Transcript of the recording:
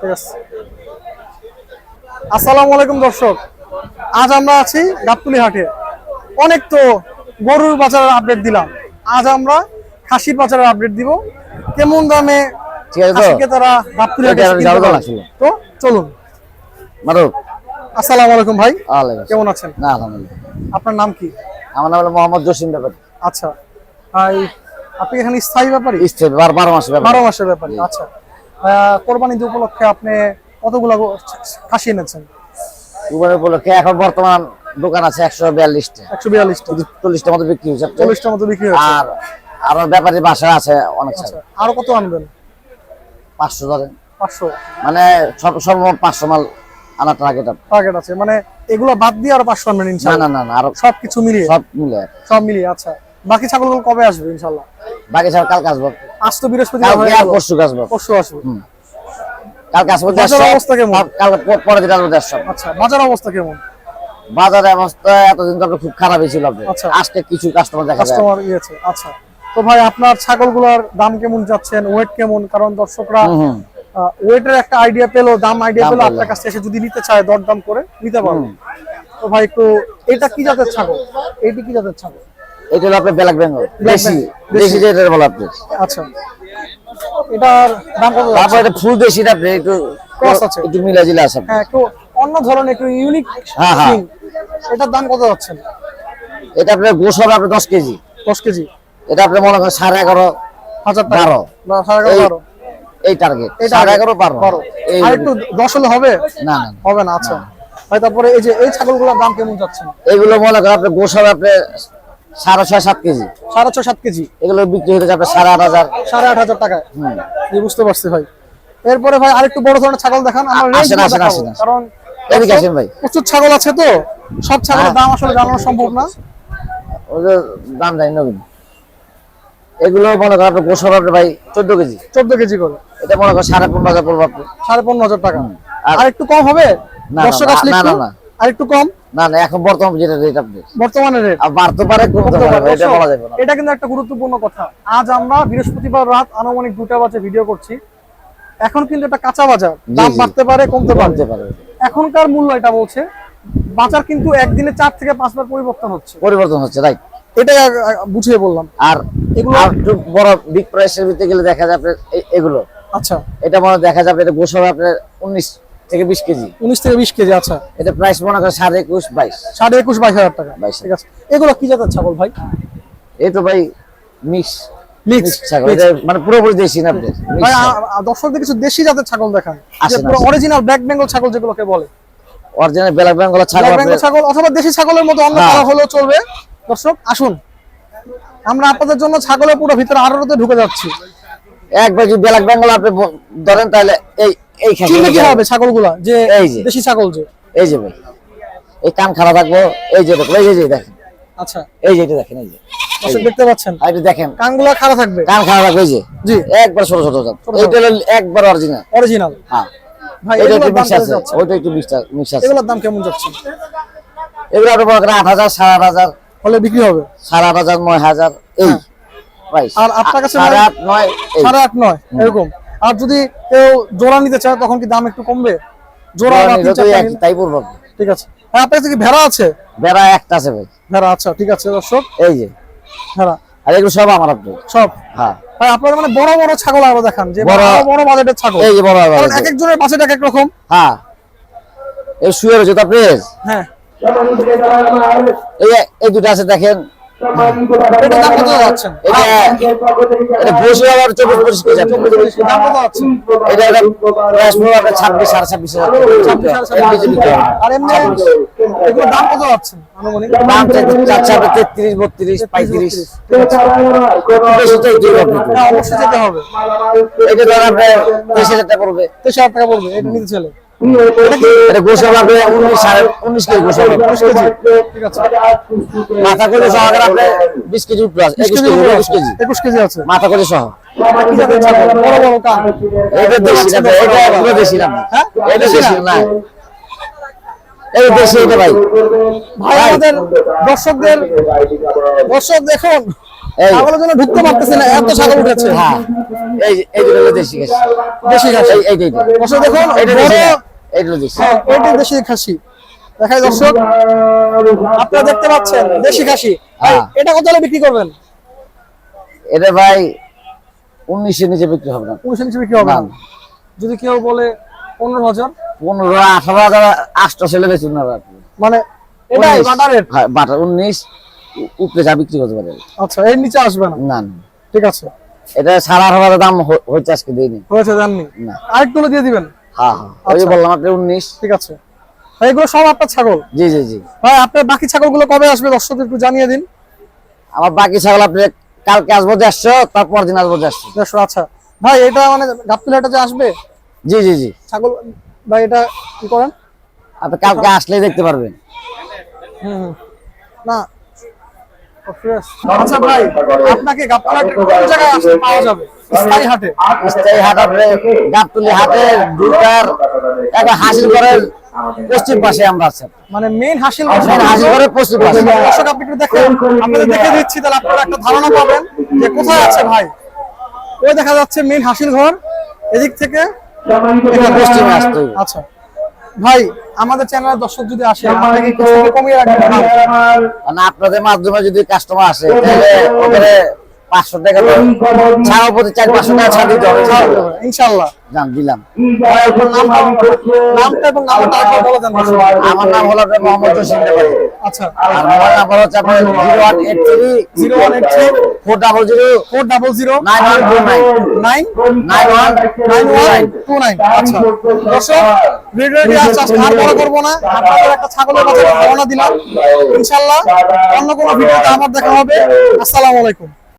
ঠিক আছে আসসালামু আলাইকুম দর্শক। আজ আমরা আছি গাবতলি হাটে অনেক তো গরুর বাজারের আপডেট দিলাম। আজ আমরা খাসির বাজারের আপডেট দিব। কেমন দামে ঠিক আছে তো? খাসি ক্রেতারা গাবতলি হাটে এটা এসে কিনতে যাওয়া পারে। লাগছিল। তো চলুন। মারুফ। আসসালামু আলাইকুম ভাই। কেমন আছেন? না আলহামদুলিল্লাহ। আপনার নাম কি? আমার নাম হলো মোহাম্মদ জসিম ব্যাপারী। আচ্ছা। ভাই আপনি এখানে স্থায়ী ব্যাপারী? স্টেট বারো মাসে ব্যাপার। বারো মাসের ব্যাপারী আচ্ছা। কোরবানি উপলক্ষে আপনি কতগুলো খাসি এনেছেন? কুরবানি উপলক্ষে এখন বর্তমান দোকান আছে একশো বিয়াল্লিশটা। একশো বিয়াল্লিশটা। চল্লিশটার মতো বিক্রি হচ্ছে চল্লিশটার মতো বিক্রি হয়েছে। আর আরও ব্যাপারী বাসা আছে অনেক আচ্ছা আরও কত আনবেন? পাঁচশো ধরেন পাঁচশো। মানে সর্বমোট পাঁচশো মাল আনার টার্গেট টার্গেট আছে। মানে এগুলো বাদ দিয়ে আরও পাঁচশো আনবেন ইনশাল্লাহ? না না না আরও সবকিছু মিলিয়ে? সব মিলে সব মিলিয়ে আচ্ছা। বাকি ছাগলগুলো কবে আসবে ইনশাল্লাহ? বাকি সব কালকে আসব। আজ তো বৃহস্পতিবার গেল। পরশু আসব পরশু আসবে। কালকে আসব বাজার অবস্থা কেমন? কাল- কালকে পরের দিন আসব দেড়শো। আচ্ছা বাজার অবস্থা কেমন? বাজারের অবস্থা এতদিন তো আপনার খুব খারাপই ছিল আচ্ছা। আজকে কিছু কাস্টমার দেখা কাস্টমার ইয়েছে আচ্ছা। তো ভাই আপনার ছাগলগুলোর দাম কেমন যাচ্ছেন? ওয়েট কেমন? কারণ দর্শকরা। ওয়েটের একটা আইডিয়া পেল দাম আইডিয়া পেল পেল। আপনার কাছে এসে যদি নিতে চায় দরদাম করে নিতে পারবে। তো ভাই একটু এটা কি জাতের ছাগল? এইটি কি জাতের ছাগল? এটা হলো আপনার ব্ল্যাক বেঙ্গল। দেশি দেশি। যেটা বলে আপনি। আচ্ছা। এটার দাম কত তারপর এটা ফুল আপনি একটু Cross আছে। একটু মিলা জিলা আছে। হ্যাঁ একটু অন্য ধরনের একটু ইউনিক হ্যাঁ, হ্যাঁ। এটার দাম কত যাচ্ছেন এটা আপনার গোস হবে আপনার দশ কেজি। দশ কেজি। এটা আপনি মনে করেন সাড়ে এগারো হাজার বারো। সাড়ে এগারো এই- টার্গেট সাড়ে এগারো বারো। এই আর একটু দশ হলে হবে? না। হবে না আচ্ছা। তারপরে এই যে এই ছাগলগুলোর দাম কেমন যাচ্ছেন এগুলো মনে করেন আপনার গোস হবে আপনার সাড়ে ছয় সাত কেজি। সাড়ে ছয় সাত কেজি। এগুলো বিক্রি হতে আপনার সাড়ে আট হাজার। সাড়ে আট হাজার টাকায়? বুঝতে পারছি ভাই। এরপরে ভাই আরেকটু বড় ধরনের ছাগল দেখান আমরা আসেন, range গুলো আসেন, দেখাবো। আসেন, আসেন। কারণ এদিকে আসেন ভাই। প্রচুর ছাগল আছে তো সব ছাগলের হ্যাঁ। দাম আসলে জানানো সম্ভব না। ওদের দাম জানি নবীন এগুলো মনে করেন আপনার ভাই চোদ্দ কেজি। চোদ্দ কেজি করে। এটা মনে করেন সাড়ে পনেরো হাজার পড়ব আপনি সাড়ে পনেরো হাজার টাকা। আর- আর একটু কম হবে? দর্শক আসলে না, না, না। আর একটু কম? না না এখন বর্তমান যেটা রেট আপনি বর্তমানে রেট আর বাড়তে পারে কমতে পারে এটা বলা যাবে না। এটা কিন্তু একটা গুরুত্বপূর্ণ কথা। আজ আমরা বৃহস্পতিবার রাত আনুমানিক দুটা বাজে ভিডিও করছি। এখন কিন্তু এটা কাঁচা বাজার। দাম বাড়তে পারে কমতে পারে। পারে। এখনকার মূল্য এটা বলছে। বাজার কিন্তু একদিনে চার থেকে পাঁচবার পরিবর্তন হচ্ছে। পরিবর্তন হচ্ছে রাইট আগ- বুঝিয়ে বললাম। আর এগুলো- একটু বড় বিগ প্রাইসের ভিতরে গেলে দেখা যাবে এগুলো। আচ্ছা। এটা মনে দেখা যাবে এটা গোস হবে আপনার উনিশ থেকে বিশ কেজি। উনিশ থেকে বিশ কেজি আচ্ছা। এটা প্রাইস মনে করেন সাড়ে একুশ বাইশ। সাড়ে একুশ বাইশ হাজার টাকা। বাইশ। ঠিক আছে। এগুলো কি জাতের ছাগল ভাই? এই তো ভাই মিক্স মিক্স ছাগল। এটা মানে পুরোপুরি দেশি না ভাই দর্শকদের কিছু দেশি জাতের ছাগল দেখান। যে পুরো অরিজিনাল ব্ল্যাক বেঙ্গল ছাগল যেগুলোকে বলে। অরিজিনাল ব্ল্যাক বেঙ্গল ছাগল অথবা দেশি ছাগলের মতো অন্য হ্যাঁ। কালার হলেও চলবে। দর্শক আসুন। আমরা আপনাদের জন্য ছাগলের পুরো ভিতরে আরোতে ঢুকে যাচ্ছি। একবার যদি ব্ল্যাক বেঙ্গল আপনি ধরেন তাহলে এই এই খাসি কি হবে ছাগলগুলা? যে এই যে। দেশি ছাগল যে। এই যে ভাই। এই কান খারাপ থাকব এই যে দেখো এই যে- দেখেন। আচ্ছা। এই যে এটা দেখেন এই যে। দেখতে পাচ্ছেন? এটা দেখেন। কানগুলা খাড়া থাকবে? কান খারাপ থাকবে এই যে। জি। একবার ছোট ছোট হলো একবার অরিজিনাল অরিজিনাল হ্যাঁ। ভাই এটা একটু মিক্স আছে। ওইটা একটু মিক্স মিক্স আছে। এগুলোর দাম কেমন যাচ্ছে? এগুলো আপনি মনে আট হাজার সাড়ে আট হাজার। হলে বিক্রি হবে? সাড়ে আট হাজার নয় হাজার এই। প্রাইস আর আপনার কাছে সাড়ে আট নয় সাড়ে আট নয় এরকম? আর যদি কেউ জোড়া নিতে চায় তখন কি দাম একটু কমবে? জোড়া? তাই পড়ব ঠিক আছে। হ্যাঁ আপনার কি ভেড়া আছে? বেড়া একটা আছে ভাই। ভেড়া আচ্ছা ঠিক আছে দর্শক। এই যে। ভেড়া। আর এগুলো সব আমার আপনি সব? হ্যাঁ। আপনারা মানে বড় বড় ছাগল আরও দেখান যে বড়- বড় বাজেটের ছাগল। এই যে বড় বড় কারণ এক। একজনের বাজেট এক এক রকম। হ্যাঁ। এই শুয়ে রয়েছে তো প্রেস হ্যাঁ। এই এই দুটো আছে দেখেন। ছাব্বিশ সাড়ে তেত্রিশ বত্রিশ পঁয়ত্রিশ। হ্যাঁ অবশ্যই যেতে হবে। এটা ধর আপনার তেইশ হাজার টাকা পড়বে। তেইশ হাজার টাকা পড়বে এটা নিতে চলে। এটা গোসা হবে উনিশ সাড়ে উনিশ কেজি গোসা হবে। ঠিক আছে। মাথা করে সহ আপনি বিশ কেজি প্লাস একুশ কেজি কেজি একুশ কেজি। একুশ কেজি আছে। মাথা করে সহ। কি জাতের ছাগল? বড় বড় কান এটা দেশি না এটা এগুলো দেশি না? এটা দেশি দেশি না? না। এই দেশি এটা ভাই। ভাই আমাদের দর্শকদের দর্শক দেখুন এই। ছাগলের জন্য ঢুকতে পারতেছি না এত ছাগল উঠেছে। হ্যাঁ। এই এই দেশি দেশি এই দেখুন দেশি হ্যাঁ, এটি দেশি খাসি। দেখাই দর্শক আপনারা দেখতে পাচ্ছেন দেশি খাসি। হ্যাঁ। এটা কত হলে বিক্রি করবেন? এটা ভাই উনিশের নিচে বিক্রি হবে না। উনিশ ইঞ্চি বিক্রি হবে না। যদি কেউ বলে পনেরো হাজার? পনেরো আঠারো হাজার আটটা ছেলে বেচুন না মানে এটাই। বাটারের হ্যাঁ, বাটার উনিশ উপরে যা বিক্রি করতে পারে। আচ্ছা এর নিচে আসবে না? না ঠিক আছে। এটা সাড়ে আঠারো হাজার দাম হয়েছে আজকে দিইনি। হয়েছে জাননি না। আরেকটু দিয়ে দিবেন? হ্যাঁ ওই যে। বললাম আপনি উনিশ। ঠিক আছে। এগুলো সব আপনার ছাগল? জি জি জি। ভাই আপনার বাকি ছাগলগুলো কবে আসবে? দর্শকদের একটু জানিয়ে দিন। আমার বাকি ছাগল আপনি কালকে আসব দেড়শো তারপর দিন আসব দেড়শো। দেড়শো আচ্ছা। ভাই এটা মানে গাবতুলাটা যে আসবে? জি জি জি। ছাগল ভাই এটা কি করেন? আপনি কালকে আসলেই দেখতে পারবেন। হুম। না। আচ্ছা ভাই আপনাকে গাবতুলাটের কোন জায়গায় আসতে পাওয়া যাবে? স্থায়ী হাটে। স্থায়ী হাট আপনি গাবতলি হাটে দুটার একটা হাসিল করার পশ্চিম পাশে আমরা আছি। মানে মেইন হাসিল মেন হাসিল করার পশ্চিম পাশে। দর্শক আপনি একটু দেখেন আপনাদের দেখে দিচ্ছি তাহলে আপনারা একটা ধারণা পাবেন যে কোথায় আছে ভাই। ওই দেখা যাচ্ছে মেইন হাসিল ঘর এদিক থেকে পশ্চিমে আসতে আচ্ছা। ভাই আমাদের চ্যানেলের দর্শক যদি আসে কমিয়ে রাখবেন মানে আপনাদের মাধ্যমে যদি কাস্টমার আসে তাহলে ওদের পাঁচশো টাকা ছাড়াও প্রতি চার পাঁচশো টাকা ছাড় দিতে হবে ইনশাআল্লাহ। জান দিলাম। ভাই, আপনার নামটা নামটা এবং নামটা একবার বলে দেন দর্শক। আমার নাম হলো মোহাম্মদ জসিম আচ্ছা। আর মোবাইল নাম্বার হচ্ছে আপনার zero one eight three zero one eight three four double zero four double zero nine one two nine. Nine nine one nine one two nine. আচ্ছা। দর্শক ভিডিওটি আজ আর বড় করব না। আপনাদের একটা ছাগলের বাজারে ধারণা দিলাম। ইনশাল্লাহ অন্য কোনো ভিডিওতে আবার দেখা হবে। আসসালামু আলাইকুম।